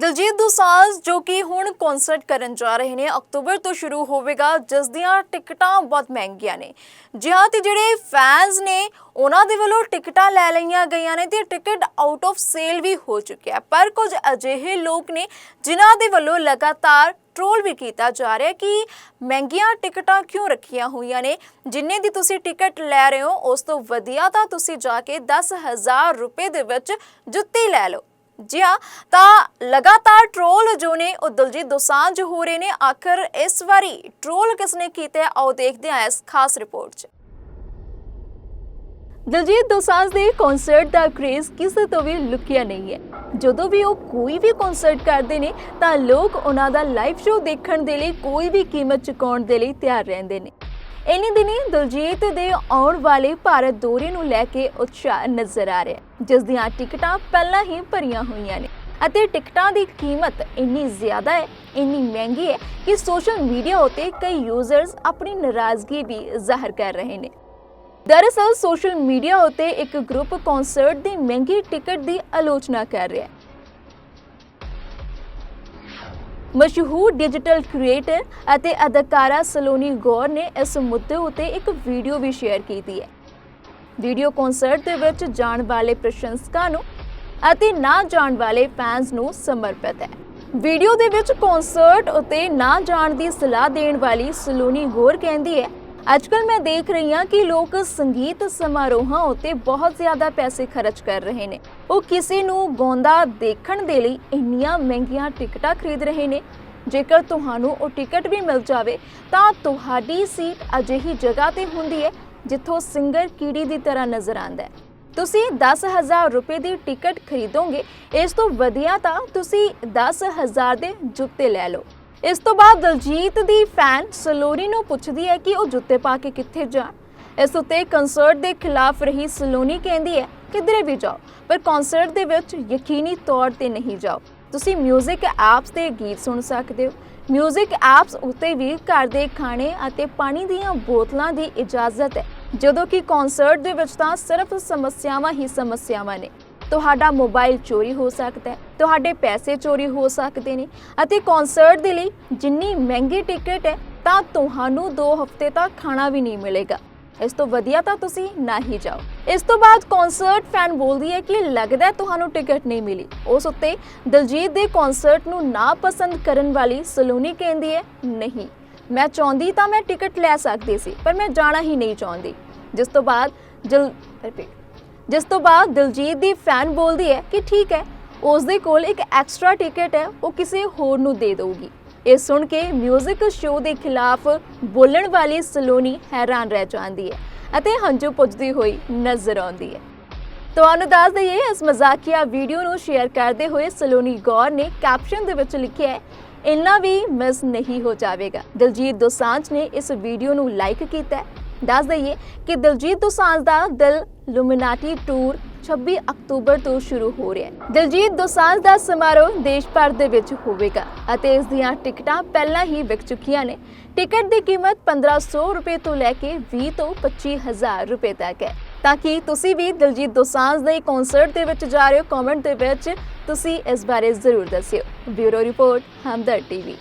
ਦਲਜੀਤ ਦੋਸਾਂਝ, ਜੋ ਕਿ ਹੁਣ ਕਨਸਰਟ ਕਰਨ ਜਾ ਰਹੇ ਨੇ, ਅਕਤੂਬਰ ਤੋਂ ਸ਼ੁਰੂ ਹੋਵੇਗਾ, ਜਿਸ ਦੀਆਂ ਟਿਕਟਾਂ ਬਹੁਤ ਮਹਿੰਗੀਆਂ ਨੇ। ਜਿਹਾਂ ਤੇ ਜਿਹੜੇ ਫੈਨਸ ਨੇ, ਉਹਨਾਂ ਦੇ ਵੱਲੋਂ ਟਿਕਟਾਂ ਲੈ ਲਈਆਂ ਗਈਆਂ ਨੇ ਤੇ ਟਿਕਟ ਆਊਟ ਆਫ ਸੇਲ ਵੀ ਹੋ ਚੁੱਕਿਆ ਪਰ ਕੁਝ ਅਜਿਹੇ ਲੋਕ ਨੇ, ਜਿਨ੍ਹਾਂ ਦੇ ਵੱਲੋਂ ਲਗਾਤਾਰ ਟ੍ਰੋਲ ਵੀ ਕੀਤਾ ਜਾ ਰਿਹਾ ਕਿ ਮਹਿੰਗੀਆਂ ਟਿਕਟਾਂ ਕਿਉਂ ਰੱਖੀਆਂ ਹੋਈਆਂ ਨੇ? ਜਿੰਨੇ ਦੀ ਤੁਸੀਂ ਟਿਕਟ ਲੈ ਰਹੇ ਹੋ, ਉਸ ਤੋਂ ਵਧੀਆ ਤਾਂ ਤੁਸੀਂ ਜਾ ਕੇ 10000 ਰੁਪਏ ਦੇ ਵਿੱਚ ਜੁੱਤੀ ਲੈ ਲਓ। ਜੀ ਹਾਂ ਤਾਂ ਲਗਾਤਾਰ ਟ੍ਰੋਲ ਜੋ ਨੇ, ਉਹ ਦਲਜੀਤ ਦੋਸਾਂਝ ਹੋ ਰਹੇ ਨੇ। ਆਖਰ ਇਸ ਵਾਰੀ ਟ੍ਰੋਲ ਕਿਸਨੇ ਕੀਤਾ ਆਓ ਦੇਖਦੇ ਹਾਂ ਇਸ ਖਾਸ ਰਿਪੋਰਟ 'ਚ। ਦਲਜੀਤ ਦੋਸਾਂਝ ਦੇ ਕਨਸਰਟ ਦਾ ਕ੍ਰੇਜ਼ ਕਿਸੇ ਤੋਂ ਵੀ ਲੁਕਿਆ ਨਹੀਂ ਹੈ। ਜਦੋਂ ਵੀ ਉਹ ਕੋਈ ਵੀ ਕਨਸਰਟ ਕਰਦੇ ਨੇ, ਤਾਂ ਲੋਕ ਉਹਨਾਂ ਦਾ ਲਾਈਵ ਸ਼ੋਅ ਦੇਖਣ ਦੇ ਲਈ ਕੋਈ ਵੀ ਕੀਮਤ ਚੁਕਾਉਣ ਦੇ ਲਈ ਤਿਆਰ ਰਹਿੰਦੇ ਨੇ। ਇਨੀ ਦਿਨੀ ਦਲਜੀਤ ਦੇ ਆਉਣ ਵਾਲੇ ਭਾਰਤ ਦੌਰੇ ਨੂੰ ਲੈ ਕੇ ਉਤਸ਼ਾਹ ਨਜ਼ਰ ਆ ਰਿਹਾ ਜਿਸ ਦੀਆਂ ਟਿਕਟਾਂ ਪਹਿਲਾਂ ਹੀ ਭਰੀਆਂ ਹੋਈਆਂ ਨੇ। ਅਤੇ ਟਿਕਟਾਂ ਦੀ ਕੀਮਤ ਇੰਨੀ ਜ਼ਿਆਦਾ ਹੈ, ਇੰਨੀ ਮਹਿੰਗੀ ਹੈ ਕਿ ਸੋਸ਼ਲ ਮੀਡੀਆ ਉਤੇ ਕਈ ਯੂਜ਼ਰਸ ਆਪਣੀ ਨਾਰਾਜ਼ਗੀ ਵੀ ਜ਼ਾਹਰ ਕਰ ਰਹੇ ਨੇ। ਦਰਅਸਲ, ਸੋਸ਼ਲ ਮੀਡੀਆ ਉਤੇ ਇੱਕ ਗਰੁੱਪ ਕਨਸਰਟ ਦੀ ਮਹਿੰਗੀ ਟਿਕਟ ਦੀ ਆਲੋਚਨਾ ਕਰ ਰਿਹਾ ਹੈ। ਮਸ਼ਹੂਰ ਡਿਜੀਟਲ ਕ੍ਰੀਏਟਰ ਅਤੇ ਅਦਾਕਾਰਾ ਸਲੋਨੀ ਗੌਰ ਨੇ ਇਸ ਮੁੱਦੇ ਉਤੇ ਇੱਕ ਵੀਡੀਓ ਵੀ ਸ਼ੇਅਰ ਕੀਤੀ ਹੈ। ਵੀਡੀਓ ਕਨਸਰਟ ਦੇ ਵਿੱਚ ਜਾਣ ਵਾਲੇ ਪ੍ਰਸ਼ੰਸਕਾਂ ਨੂੰ ਅਤੇ ਨਾ ਜਾਣ ਵਾਲੇ ਫੈਨਸ ਨੂੰ ਸਮਰਪਿਤ ਹੈ। ਵੀਡੀਓ ਦੇ ਵਿੱਚ ਕਨਸਰਟ ਉਤੇ ਨਾ ਜਾਣ ਦੀ ਸਲਾਹ ਦੇਣ ਵਾਲੀ ਸਲੋਨੀ ਗੌਰ ਕਹਿੰਦੀ ਹੈ ਅੱਜਕੱਲ ਮੈਂ ਦੇਖ ਰਹੀ ਹਾਂ ਕਿ ਲੋਕ ਸੰਗੀਤ ਸਮਾਰੋਹਾਂ ਉੱਤੇ ਬਹੁਤ ਜ਼ਿਆਦਾ ਪੈਸੇ ਖਰਚ ਕਰ ਰਹੇ ਨੇ। ਉਹ ਕਿਸੇ ਨੂੰ ਗਾਉਂਦਾ ਦੇਖਣ ਦੇ ਲਈ ਇੰਨੀਆਂ ਮਹਿੰਗੀਆਂ ਟਿਕਟਾਂ ਖਰੀਦ ਰਹੇ ਨੇ। ਜੇਕਰ ਤੁਹਾਨੂੰ ਉਹ ਟਿਕਟ ਵੀ ਮਿਲ ਜਾਵੇ, ਤਾਂ ਤੁਹਾਡੀ ਸੀਟ ਅਜਿਹੀ ਜਗ੍ਹਾ ਤੇ ਹੁੰਦੀ ਹੈ, ਜਿੱਥੋਂ ਸਿੰਗਰ ਕੀੜੀ ਦੀ ਤਰ੍ਹਾਂ ਨਜ਼ਰ ਆਉਂਦਾ ਹੈ। ਤੁਸੀਂ 10000 ਰੁਪਏ ਦੀ ਟਿਕਟ ਖਰੀਦੋਗੇ, ਇਸ ਤੋਂ ਵਧੀਆ ਤਾਂ ਤੁਸੀਂ 10000 ਦੇ ਜੁੱਤੇ ਲੈ ਲਓ। ਇਸ ਤੋਂ ਬਾਅਦ ਦਲਜੀਤ ਦੀ ਫੈਨ ਸਲੋਨੀ ਨੂੰ ਪੁੱਛਦੀ ਹੈ ਕਿ ਉਹ ਜੁੱਤੇ ਪਾ ਕੇ ਕਿੱਥੇ ਜਾਣ ਇਸ ਉੱਤੇ ਕਨਸਰਟ ਦੇ ਖਿਲਾਫ ਰਹੀ ਸਲੋਨੀ ਕਹਿੰਦੀ ਹੈ ਕਿਧਰੇ ਵੀ ਜਾਓ ਪਰ ਕਨਸਰਟ ਦੇ ਵਿੱਚ ਯਕੀਨੀ ਤੌਰ ਤੇ ਨਹੀਂ ਜਾਓ ਤੁਸੀਂ 뮤직 ਐਪਸ ਤੇ ਗੀਤ ਸੁਣ ਸਕਦੇ ਹੋ 뮤직 ਐਪਸ ਉੱਤੇ ਵੀ ਘਰ ਦੇ ਖਾਣੇ ਅਤੇ ਪਾਣੀ ਦੀਆਂ ਬੋਤਲਾਂ ਦੀ ਇਜਾਜ਼ਤ ਹੈ ਜਦੋਂ ਕਿ ਕਨਸਰਟ ਦੇ ਵਿੱਚ ਤਾਂ ਸਿਰਫ ਸਮੱਸਿਆਵਾਂ ਹੀ ਸਮੱਸਿਆਵਾਂ ਨੇ ਤੁਹਾਡਾ ਮੋਬਾਈਲ ਚੋਰੀ ਹੋ ਸਕਦਾ ਹੈ, ਤੁਹਾਡੇ ਪੈਸੇ ਚੋਰੀ ਹੋ ਸਕਦੇ ਨੇ ਅਤੇ ਕਨਸਰਟ ਦੇ ਲਈ ਜਿੰਨੀ ਮਹਿੰਗੀ ਟਿਕਟ ਹੈ, ਤਾਂ ਤੁਹਾਨੂੰ 2 ਹਫ਼ਤੇ ਤੱਕ ਖਾਣਾ ਵੀ ਨਹੀਂ ਮਿਲੇਗਾ। ਇਸ ਤੋਂ ਵਧੀਆ ਤਾਂ ਤੁਸੀਂ ਨਾ ਹੀ ਜਾਓ। ਇਸ ਤੋਂ ਬਾਅਦ ਕਨਸਰਟ ਫੈਨ ਬੋਲਦੀ ਹੈ ਕਿ ਲੱਗਦਾ ਤੁਹਾਨੂੰ ਟਿਕਟ ਨਹੀਂ ਮਿਲੀ। ਉਸ ਉੱਤੇ ਦਲਜੀਤ ਦੇ ਕਨਸਰਟ ਨੂੰ ਨਾ ਪਸੰਦ ਕਰਨ ਵਾਲੀ ਸਲੋਨੀ ਕਹਿੰਦੀ ਹੈ, ਨਹੀਂ, ਮੈਂ ਚਾਹੁੰਦੀ ਤਾਂ ਮੈਂ ਟਿਕਟ ਲੈ ਸਕਦੀ ਸੀ, ਪਰ ਮੈਂ ਜਾਣਾ ਹੀ ਨਹੀਂ ਚਾਹੁੰਦੀ। ਜਿਸ ਤੋਂ ਬਾਅਦ ਜਲ ਰਿਪੀਟ ਜਿਸ ਤੋਂ ਬਾਅਦ ਦਿਲਜੀਤ ਦੀ ਫੈਨ ਬੋਲਦੀ ਹੈ ਕਿ ਠੀਕ ਹੈ ਉਸ ਦੇ ਕੋਲ ਇੱਕ ਐਕਸਟਰਾ ਟਿਕਟ ਹੈ, ਉਹ ਕਿਸੇ ਹੋਰ ਨੂੰ ਦੇ ਦੇਊਗੀ। ਇਹ ਸੁਣ ਕੇ 뮤직 ਸ਼ੋਅ ਦੇ ਖਿਲਾਫ ਬੋਲਣ ਵਾਲੀ ਸਲੋਨੀ ਹੈਰਾਨ ਰਹਿ ਜਾਂਦੀ ਹੈ ਅਤੇ ਹੰਝੂ ਪੁੱਜਦੀ ਹੋਈ ਨਜ਼ਰ ਆਉਂਦੀ ਹੈ। ਤੁਹਾਨੂੰ ਦੱਸ ਦਈਏ, ਇਸ ਮਜ਼ਾਕੀਆ ਵੀਡੀਓ ਨੂੰ ਸ਼ੇਅਰ ਕਰਦੇ ਹੋਏ ਸਲੋਨੀ ਗੌਰ ਨੇ ਕੈਪਸ਼ਨ ਦੇ ਵਿੱਚ ਲਿਖਿਆ ਹੈ, ਇੰਨਾ ਵੀ ਮਿਸ ਨਹੀਂ ਹੋ ਜਾਵੇਗਾ। ਦਿਲਜੀਤ ਦੋਸਾਂਝ ਨੇ ਇਸ ਵੀਡੀਓ ਨੂੰ ਲਾਈਕ ਕੀਤਾ ਦੱਸ ਦਈਏ ਕਿ ਦਿਲਜੀਤ ਦੋਸਾਂਝ ਦਾ ਦਿਲ ਲੂਮੀਨਾਟੀ ਟੂਰ 26 ਅਕਤੂਬਰ ਤੋਂ ਸ਼ੁਰੂ ਹੋ ਰਿਹਾ ਹੈ। ਦਿਲਜੀਤ ਦੋਸਾਂਝ ਦਾ ਸਮਾਰੋਹ ਦੇਸ਼ ਭਰ ਦੇ ਵਿੱਚ ਹੋਵੇਗਾ ਅਤੇ ਇਸ ਦੀਆਂ ਟਿਕਟਾਂ ਪਹਿਲਾਂ ਹੀ ਵਿਕ ਚੁੱਕੀਆਂ ਨੇ। ਟਿਕਟ ਦੀ ਕੀਮਤ 1500 ਰੁਪਏ ਤੋਂ ਲੈ ਕੇ 20 ਤੋਂ 25000 ਰੁਪਏ ਤੱਕ ਹੈ। ਤਾਂ ਕਿ ਤੁਸੀਂ ਵੀ ਦਿਲਜੀਤ ਦੋਸਾਂਝ ਦੇ ਕਨਸਰਟ ਦੇ ਵਿੱਚ ਜਾ ਰਹੇ ਹੋ? ਕਮੈਂਟ ਦੇ ਵਿੱਚ ਤੁਸੀਂ ਇਸ ਬਾਰੇ ਜ਼ਰੂਰ ਦੱਸਿਓ। Bureau report, Hamdard TV.